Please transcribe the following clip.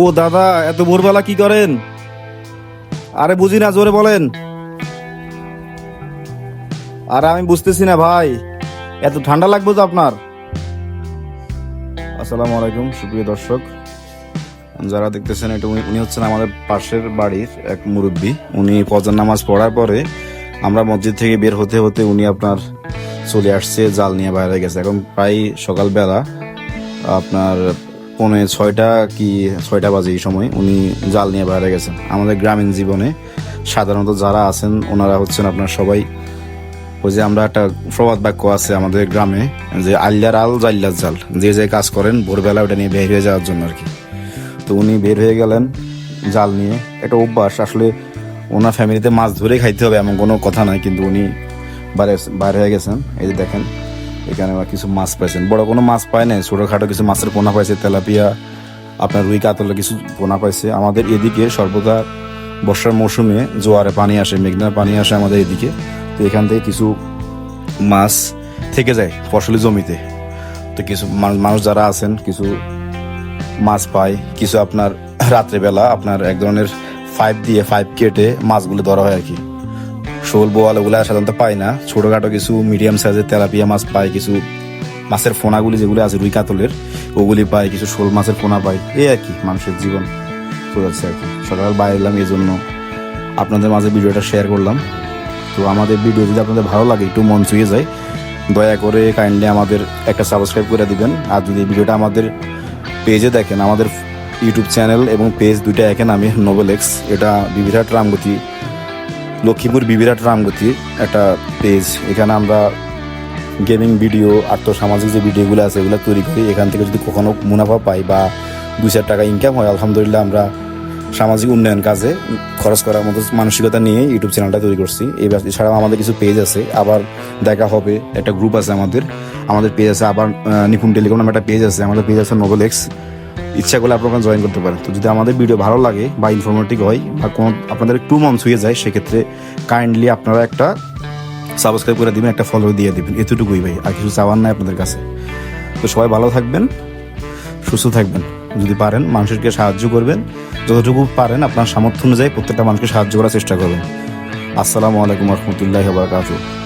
ও দাদা, এত ভোরবেলা কি করেন? আরে বুঝি না, জোরে বলেন। আরে আমি বুঝতেছি না ভাই, এত ঠান্ডা লাগবে তো আপনার। আসসালামু আলাইকুম, সুপ্রিয় দর্শক। যারা দেখতেছেন এটা, উনি হচ্ছেন আমাদের পাশের বাড়ির এক মুরব্বী। উনি ফজর নামাজ পড়ার পরে আমরা মসজিদ থেকে বের হতে হতে উনি আপনার চলে আসছে, জাল নিয়ে বাইরে গেছে। এখন প্রায় সকালবেলা আপনার পৌনে ছয়টা কি ছয়টা বাজে এই সময় উনি জাল নিয়ে বাইরে গেছেন। আমাদের গ্রামীণ জীবনে সাধারণত যারা আছেন, ওনারা হচ্ছেন আপনার সবাই ওই যে আমরা একটা প্রবাদ বাক্য আছে আমাদের গ্রামে যে আল্লার আল জাল্লার জাল। যে যে কাজ করেন, ভোরবেলা ওটা নিয়ে বের হয়ে যাওয়ার জন্য আর কি। তো উনি বের হয়ে গেলেন জাল নিয়ে। এটা অভ্যাস, আসলে ওনার ফ্যামিলিতে মাছ ধরে খাইতে হবে এমন কোনো কথা নাই, কিন্তু উনি বাইরে বাইরে হয়ে গেছেন। এই যে দেখেন এখানে আবার কিছু মাছ পাইছেন। বড় কোনো মাছ পায় নাই, ছোটোখাটো কিছু মাছের পোনা পাইছে, তেলাপিয়া, আপনার রুই কাতলে কিছু পোনা পাইছে। আমাদের এদিকে সর্বদা বর্ষার মৌসুমে জোয়ারে পানি আসে, মেঘনার পানি আসে আমাদের এদিকে। তো এখান থেকে কিছু মাছ থেকে যায় ফসলি জমিতে। তো কিছু মানুষ- যারা আছেন, কিছু মাছ পায়, কিছু আপনার রাত্রেবেলা আপনার এক ধরনের ফাইভ দিয়ে ফাইভ কেটে মাছগুলো ধরা হয় আর কি। শোল বোয়াল ওগুলো সাধারণত পায় না। ছোটোখাটো কিছু মিডিয়াম সাইজের তেলাপিয়া মাছ পায় কিছু মাছের ফোনাগুলি যেগুলো আছে রুই কাতলের, ওগুলি পায় কিছু শোল মাছের ফোনা পায় এই আর কি, মানুষের জীবন। চলেছে আর কি। সকাল বাইরে এলাম এই জন্য আপনাদের মাঝে ভিডিওটা শেয়ার করলাম। তো আমাদের ভিডিও যদি আপনাদের ভালো লাগে, একটু মন ছুঁয়ে যায়, দয়া করে কাইন্ডলি আমাদের একটা সাবস্ক্রাইব করে দিবেন। আর যদি ভিডিওটা আমাদের পেজে দেখেন, আমাদের ইউটিউব চ্যানেল এবং পেজ দুইটা একে নামে নোবেল এক্স এটা বিবিরাট রামগতি লক্ষ্মীপুর বিবিরাট রামগতি একটা পেজ এখানে আমরা গেমিং ভিডিও আর্থসামাজিক যে ভিডিওগুলো আছে, এগুলো তৈরি করি। এখান থেকে যদি কখনো মুনাফা পাই বা দুই চার টাকা ইনকাম হয়, আলহামদুলিল্লাহ আমরা সামাজিক উন্নয়ন কাজে খরচ করার মতো মানসিকতা নিয়ে ইউটিউব চ্যানেলটা তৈরি করছি। এই এছাড়াও আমাদের কিছু পেজ আছে। আবার দেখা হবে একটা গ্রুপ আছে আমাদের। আমাদের পেজ আছে আবার নিপুণ টেলিকম নামে একটা পেজ আছে। আমাদের পেজ আছে নোবেল এক্স ইচ্ছা করলে আপনারা জয়েন করতে পারেন। তো যদি আমাদের ভিডিও ভালো লাগে বা ইনফরমেটিভ হয় বা কোনো আপনাদের একটু মন ছুঁয়ে যায়, সেক্ষেত্রে কাইন্ডলি আপনারা একটা সাবস্ক্রাইব করে দিবেন, একটা ফলো দিয়ে দিবেন। এতটুকুই ভাই, আর কিছু চাওয়ার নাই আপনাদের কাছে। তো সবাই ভালো থাকবেন, সুস্থ থাকবেন। যদি পারেন, মানুষকে সাহায্য করবেন। যতটুকু পারেন, আপনার সামর্থ্য অনুযায়ী প্রত্যেকটা মানুষকে সাহায্য করার চেষ্টা করবেন। আসসালামু আলাইকুম রহমতুল্লাহ বারকাতুহ।